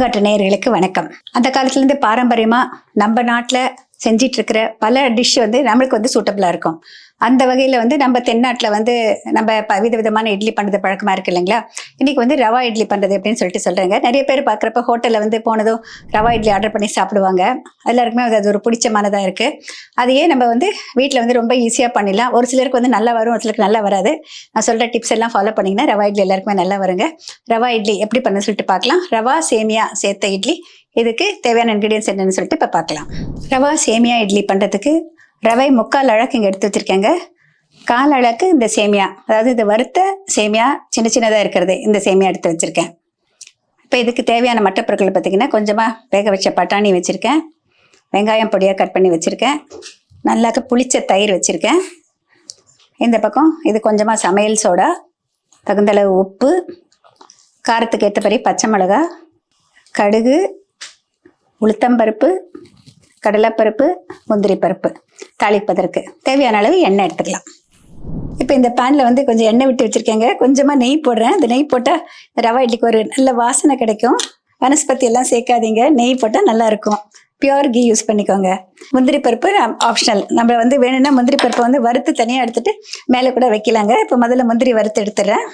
பூங்காற்று நேயர்களுக்கு வணக்கம். அந்த காலத்துலேருந்து பாரம்பரியமாக நம்ம நாட்டில் செஞ்சிட்டு இருக்கிற பல டிஷ் வந்து நம்மளுக்கு வந்து சூட்டபிளாக இருக்கும். அந்த வகையில் வந்து நம்ம தென்னாட்டில் வந்து நம்ம ப வித விதமான இட்லி பண்ணுறது பழக்கமாக இருக்கு இல்லைங்களா? இன்றைக்கி வந்து ரவா இட்லி பண்ணுறது அப்படின்னு சொல்லிட்டு சொல்கிறாங்க நிறைய பேர் பார்க்குறப்ப ஹோட்டலில் வந்து போனதும் ரவா இட்லி ஆர்டர் பண்ணி சாப்பிடுவாங்க. எல்லாருக்குமே அது அது ஒரு பிடிச்சமானதாக இருக்குது அதையே நம்ம வந்து வீட்டில் வந்து ரொம்ப ஈஸியாக பண்ணிடலாம். ஒரு சிலருக்கு வந்து நல்லா வரும் ஒரு சிலருக்கு நல்லா வராது. நான் சொல்கிற டிப்ஸ் எல்லாம் ஃபாலோ பண்ணிங்கன்னா ரவா இட்லி எல்லாருக்குமே நல்லா வருங்க. ரவா இட்லி எப்படி பண்ண சொல்லிட்டு பார்க்கலாம். ரவா சேமியா சேர்த்த இட்லி. இதுக்கு தேவையான இன்க்ரீடியன்ஸ் என்னன்னு சொல்லிட்டு இப்போ பார்க்கலாம். ரவா சேமியா இட்லி பண்ணுறதுக்கு ரவை முக்கால் அழகு இங்கே எடுத்து வச்சுருக்கேங்க. கால் அழகு இந்த சேமியா. அதாவது இந்த வறுத்த சேமியா சின்ன சின்னதாக இருக்கிறது இந்த சேமியா எடுத்து வச்சுருக்கேன். இப்போ இதுக்கு தேவையான மற்ற பொருட்கள் பார்த்திங்கன்னா கொஞ்சமாக வேக வச்ச பட்டாணி வச்சுருக்கேன். வெங்காயம் பொடியாக கட் பண்ணி வச்சுருக்கேன். நல்லாக்க புளிச்ச தயிர் வச்சுருக்கேன். இந்த பக்கம் இது கொஞ்சமாக சமையல் சோடா தகுந்தளவு உப்பு காரத்துக்கு ஏற்றபடி பச்சை மிளகா கடுகு உளுத்தம்பருப்பு கடலைப்பருப்பு முந்திரி பருப்பு தாளிப்பதற்கு. தேவையான அளவு எண்ணெய் எடுத்துக்கலாம். இப்போ இந்த பேனில் வந்து கொஞ்சம் எண்ணெய் விட்டு வச்சுருக்கேங்க. கொஞ்சமாக நெய் போடுறேன். இந்த நெய் போட்டால் ரவா இட்லிக்கு ஒரு நல்ல வாசனை கிடைக்கும். வனஸ்பத்தி எல்லாம் சேர்க்காதீங்க. நெய் போட்டால் நல்லாயிருக்கும் பியூர் கீ யூஸ் பண்ணிக்கோங்க. முந்திரி பருப்பு ஆப்ஷனல் நம்ம வந்து வேணும்னா முந்திரி பருப்பை வந்து வறுத்து தனியாக எடுத்துட்டு மேலே கூட வைக்கலாங்க. இப்போ முதல்ல முந்திரி வறுத்து எடுத்துடுறேன்.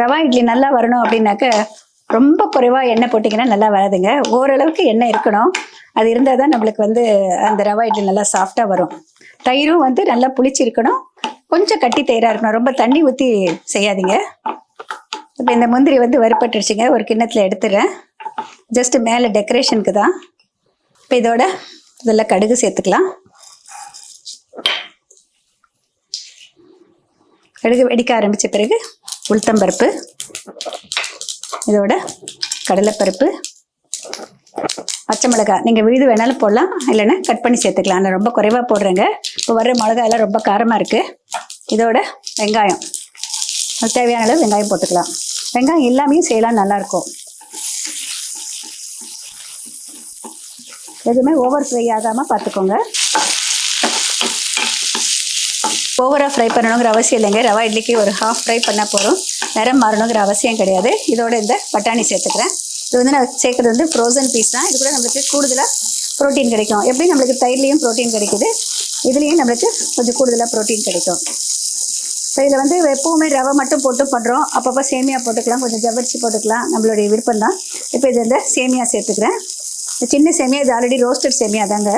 ரவா இட்லி நல்லா வரணும் அப்படின்னாக்க ரொம்ப குறைவாக எண்ணெய் போட்டிங்கன்னா நல்லா வராதுங்க. ஓரளவுக்கு எண்ணெய் இருக்கணும். அது இருந்தால் தான் நம்மளுக்கு வந்து அந்த ரவா இட்லி நல்லா சாஃப்டாக வரும். தயிரும் வந்து நல்லா புளிச்சிருக்கணும். கொஞ்சம் கட்டி தயிராக இருக்கணும். ரொம்ப தண்ணி ஊற்றி செய்யாதீங்க. இப்போ இந்த முந்திரி வந்து வறுப்பட்டுருச்சுங்க ஒரு கிண்ணத்தில் எடுத்துடுறேன் ஜஸ்ட்டு மேலே டெக்கரேஷனுக்கு தான். இப்போ இதோட இதெல்லாம் கடுகு சேர்த்துக்கலாம். கடுகு வெடிக்க ஆரம்பித்த பிறகு உளுத்தம்பருப்பு இதோட கடலைப்பருப்பு பச்சை மிளகாய். நீங்கள் விழுது வேணாலும் போடலாம் இல்லைன்னா கட் பண்ணி சேர்த்துக்கலாம். நான் ரொம்ப குறைவாக போடுறேங்க. இப்போ வர மிளகாயெல்லாம் ரொம்ப காரமாக இருக்குது இதோட வெங்காயம். தேவையான அளவு வெங்காயம் போட்டுக்கலாம். வெங்காயம் எல்லாமே செய்யலாம் நல்லாயிருக்கும். எதுவுமே ஓவர் ஃப்ரை ஆகாமல் பார்த்துக்கோங்க. ஓவராக ஃப்ரை பண்ணணுங்கிற அவசியம் இல்லைங்க. ரவா இட்லிக்கு ஒரு ஹாஃப் ஃப்ரை பண்ணால் போகிறோம் நிறம் மாறணுங்கிற அவசியம் கிடையாது. இதோட இந்த பட்டாணி சேர்த்துக்கிறேன். இது வந்து நான் சேர்க்குறது வந்து ஃப்ரோசன் பீஸ் தான். இது கூட நம்மளுக்கு கூடுதலாக ப்ரோட்டீன் கிடைக்கும். எப்படி நம்மளுக்கு தயிர்லேயும் ப்ரோட்டீன் கிடைக்குது? இதுலேயும் நம்மளுக்கு கொஞ்சம் கூடுதலாக ப்ரோட்டீன் கிடைக்கும். ஸோ இதில் வந்து எப்போவுமே ரவை மட்டும் போட்டு பண்ணுறோம் அப்பப்போ சேமியா போட்டுக்கலாம். கொஞ்சம் ஜவ்வரிசி போட்டுக்கலாம். நம்மளுடைய விருப்பம் தான் இப்போ இது இந்த சேமியா சேர்த்துக்கிறேன். இந்த சின்ன சேமியா இது ஆல்ரெடி ரோஸ்டட் சேமியா தாங்க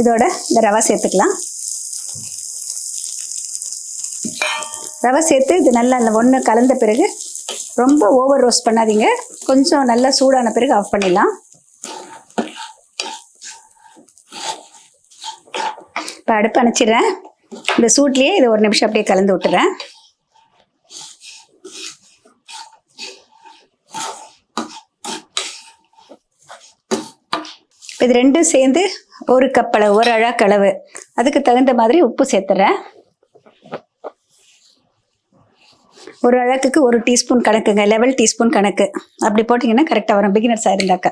இதோட இந்த ரவை சேர்த்துக்கலாம். ரவை சேர்த்து இது நல்லா அந்த ஒன்று கலந்த பிறகு ரொம்ப ஓவர் ரோஸ்ட் பண்ணாதீங்க. கொஞ்சம் நல்லா சூடான பிறகு ஆஃப் பண்ணிடலாம். இப்போ அடுப்பு அணைச்சிடுறேன். இந்த சூட்லேயே இதை ஒரு நிமிஷம் அப்படியே கலந்து விட்டுறேன். இது ரெண்டும் சேர்ந்து ஒரு கப்பளவு ஒரு அழாக்கு அளவு அதுக்கு தகுந்த மாதிரி உப்பு சேர்த்துறேன். ஒரு அழகுக்கு ஒரு டீஸ்பூன் கணக்குங்க லெவல் டீஸ்பூன் கணக்கு. அப்படி போட்டிங்கன்னா கரெக்டாக வரும் பிகினர்ஸாக இருந்தாக்கா.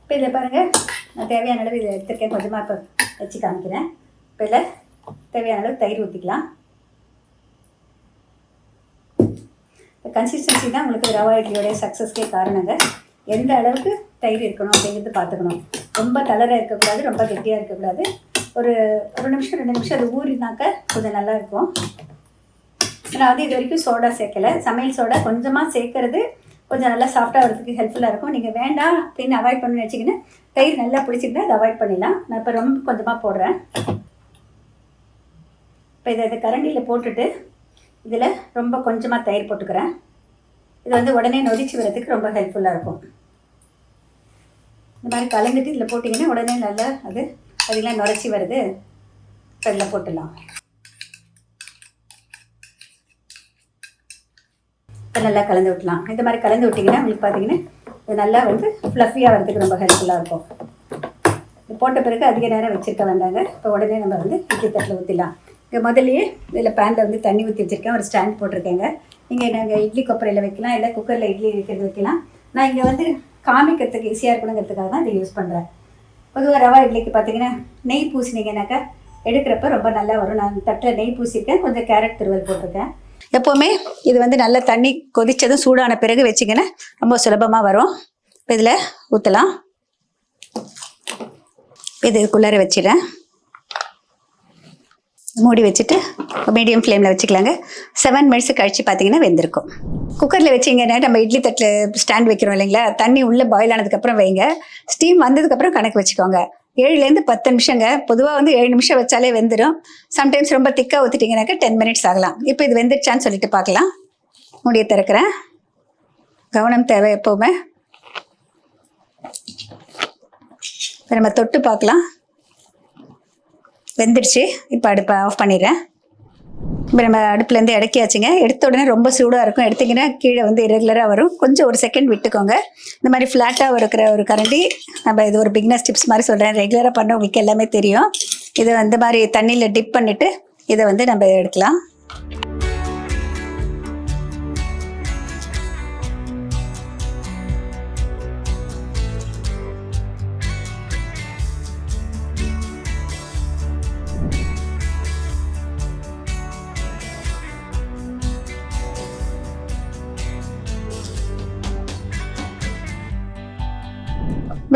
இப்போ இதில் பாருங்கள் நான் தேவையான அளவு இதை எடுத்துருக்கேன். கொஞ்சமாக இப்போ வச்சு காமிக்கிறேன். இப்போ இதில் தேவையான அளவு தயிர் ஊற்றிக்கலாம் கன்சிஸ்டன்சி தான் உங்களுக்கு ரவா இட்லியோடைய சக்ஸஸ்க்கே காரணங்க. எந்த அளவுக்கு தயிர் இருக்கணும் அப்படிங்கிறது பார்த்துக்கணும். ரொம்ப தளராக இருக்கக்கூடாது ரொம்ப கெட்டியாக இருக்கக்கூடாது. ஒரு ஒரு நிமிஷம் ரெண்டு நிமிஷம் அது ஊறினாக்க கொஞ்சம் நல்லா இருக்கும். நான் வந்து இது வரைக்கும் சோடா சேர்க்கலை. சமையல் சோடா கொஞ்சமாக சேர்க்கறது கொஞ்சம் நல்லா சாஃப்டாக வரதுக்கு ஹெல்ப்ஃபுல்லாக இருக்கும். நீங்கள் வேண்டாம் அப்படின்னு அவாய்ட் பண்ணணும்னு வச்சிங்கன்னா தயிர் நல்லா பிடிச்சிருந்தா அதை அவாய்ட் பண்ணிடலாம். நான் இப்போ ரொம்ப கொஞ்சமாக போடுறேன். இப்போ இதை இதை கரண்டியில் போட்டுட்டு இதில் ரொம்ப கொஞ்சமாக தயிர் போட்டுக்கிறேன். இது வந்து உடனே நொதிச்சு வரதுக்கு ரொம்ப ஹெல்ப்ஃபுல்லாக இருக்கும். இந்த மாதிரி கலந்துட்டு இதில் போட்டிங்கன்னா உடனே நல்லா அது அதெல்லாம் நுரைச்சி வருது. இப்போ இதில் போட்டுடலாம். இப்போ நல்லா கலந்து விட்டலாம் இந்த மாதிரி கலந்து விட்டிங்கன்னா உங்களுக்கு பார்த்தீங்கன்னா இது நல்லா வந்து ஃப்ளஃபியாக வரதுக்கு ரொம்ப ஹெல்ப்ஃபுல்லாக இருக்கும். இது போட்ட பிறகு அதிக நேரம் வச்சுருக்க வேண்டாங்க. இப்போ உடனே நம்ம வந்து இட்லி தட்டில் ஊற்றிடலாம் இங்கே முதல்லையே இதில் பேனில் வந்து தண்ணி ஊற்றி வச்சுருக்கேன். ஒரு ஸ்டாண்ட் போட்டிருக்கேங்க. நீங்கள் நாங்கள் இட்லி கொப்பரையில் வைக்கலாம் இல்லை குக்கரில் இட்லி வைக்கிறது வைக்கலாம். நான் இங்கே வந்து காமிக்கிறதுக்கு ஈஸியாக இருக்கணுங்கிறதுக்காக தான் இதை யூஸ் பண்ணுறேன் பொதுவாக ரவா இட்லிக்கு பார்த்தீங்கன்னா நெய் பூசினீங்கன்னாக்கா எடுக்கிறப்ப ரொம்ப நல்லா வரும். நான் தட்டில் நெய் பூசியிருக்கேன். கொஞ்சம் கேரட் திருவல் போட்டிருக்கேன். எப்போவுமே இது வந்து நல்ல தண்ணி கொதித்ததும் சூடான பிறகு வச்சிங்கன்னா ரொம்ப சுலபமாக வரும். இப்போ இதில் ஊற்றலாம் இது குள்ளார வச்சிடறேன். மூடி வச்சுட்டு மீடியம் ஃப்ளேமில் வச்சுக்கலாங்க. செவன் மினிட்ஸ் கழித்து பார்த்தீங்கன்னா வெந்திருக்கும். குக்கரில் வச்சிங்கன்னா நம்ம இட்லி தட்டில் ஸ்டாண்ட் வைக்கிறோம் இல்லைங்களா? தண்ணி உள்ளே பாயில் ஆனதுக்கப்புறம் வைங்க. ஸ்டீம் வந்ததுக்கப்புறம் கணக்கு வச்சுக்கோங்க. ஏழுலேருந்து பத்து நிமிஷங்க. பொதுவாக வந்து ஏழு நிமிஷம் வச்சாலே வெந்துடும் சம்டைம்ஸ் ரொம்ப திக்காக ஊற்றிட்டிங்கனாக்கா டென் மினிட்ஸ் ஆகலாம். இப்போ இது வெந்துருச்சான்னு சொல்லிட்டு பார்க்கலாம் மூடியை திறக்கிறேன். கவனம் தேவை எப்போவுமே. இப்போ நம்ம தொட்டு பார்க்கலாம் வெந்துடுச்சு. இப்போ அடுப்பை ஆஃப் பண்ணிடுறேன். இப்போ நம்ம அடுப்புலேருந்து இறக்கியாச்சுங்க. எடுத்த உடனே ரொம்ப சூடாக இருக்கும். எடுத்திங்கன்னா கீழே வந்து இரெகுலராக வரும். கொஞ்சம் ஒரு செகண்ட் விட்டுக்கோங்க. இந்த மாதிரி ஃப்ளாட்டாக இருக்கிற ஒரு கரண்டி நம்ம இது ஒரு பிக்னஸ் டிப்ஸ் மாதிரி சொல்கிறேன் ரெகுலராக பண்ணவங்களுக்கு எல்லாமே தெரியும். இதை வந்து மாதிரி தண்ணியில் டிப் பண்ணிவிட்டு இதை வந்து நம்ம எடுக்கலாம்.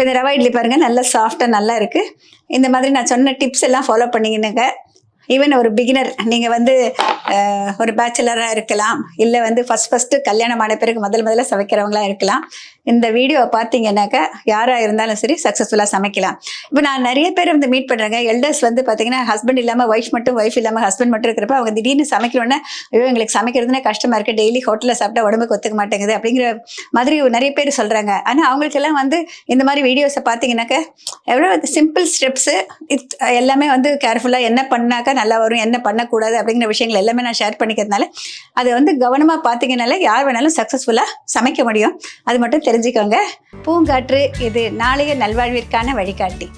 இப்போ இந்த ரவா இட்லி பாருங்கள் நல்லா சாஃப்டாக நல்லா இருக்குது இந்த மாதிரி நான் சொன்ன டிப்ஸ் எல்லாம் ஃபாலோ பண்ணிக்கினுங்க. ஈவன் ஒரு பிகினர் நீங்கள் வந்து ஒரு பேச்சுலராக இருக்கலாம். இல்லை வந்து ஃபஸ்ட் ஃபஸ்ட்டு கல்யாணம் ஆன பிறகு முதல் முதல்ல சமைக்கிறவங்களா இருக்கலாம். இந்த வீடியோவை பார்த்தீங்கன்னாக்கா யாராக இருந்தாலும் சரி சக்ஸஸ்ஃபுல்லாக சமைக்கலாம். இப்போ நான் நிறைய பேர் வந்து மீட் பண்ணுறேங்க எல்டர்ஸ் வந்து பார்த்தீங்கன்னா ஹஸ்பண்ட் இல்லாமல் ஒய்ஃப் மட்டும் ஒய்ஃப் இல்லாமல் ஹஸ்பண்ட் மட்டும் இருக்கிறப்ப அவங்க திடீர்னு சமைக்கணுன்னா ஐயோ எங்களுக்கு சமைக்கிறதுனா கஷ்டமாக இருக்குது டெய்லி ஹோட்டலில் சாப்பிட்டா உடம்புக்கு ஒத்துக்க மாட்டேங்குது அப்படிங்கிற மாதிரி நிறைய பேர் சொல்கிறாங்க ஆனால் அவங்களுக்கெல்லாம் வந்து இந்த மாதிரி வீடியோஸை பார்த்தீங்கன்னாக்கா எவ்வளோ சிம்பிள் ஸ்டெப்ஸு எல்லாமே வந்து கேர்ஃபுல்லாக என்ன பண்ணாக்கா நல்லா வரும் என்ன பண்ணக்கூடாது அப்படிங்கிற விஷயங்கள் எல்லாமே நான் ஷேர் பண்ணிக்கிறதுனால அதை வந்து கவனமாக பார்த்தீங்கனால யார் வேணாலும் சக்ஸஸ்ஃபுல்லாக சமைக்க முடியும். அது மட்டும் தெரிஞ்சு தெரிஞ்சுக்கோங்க. பூங்காற்று இது நாளைய நல்வாழ்விற்கான வழிகாட்டி.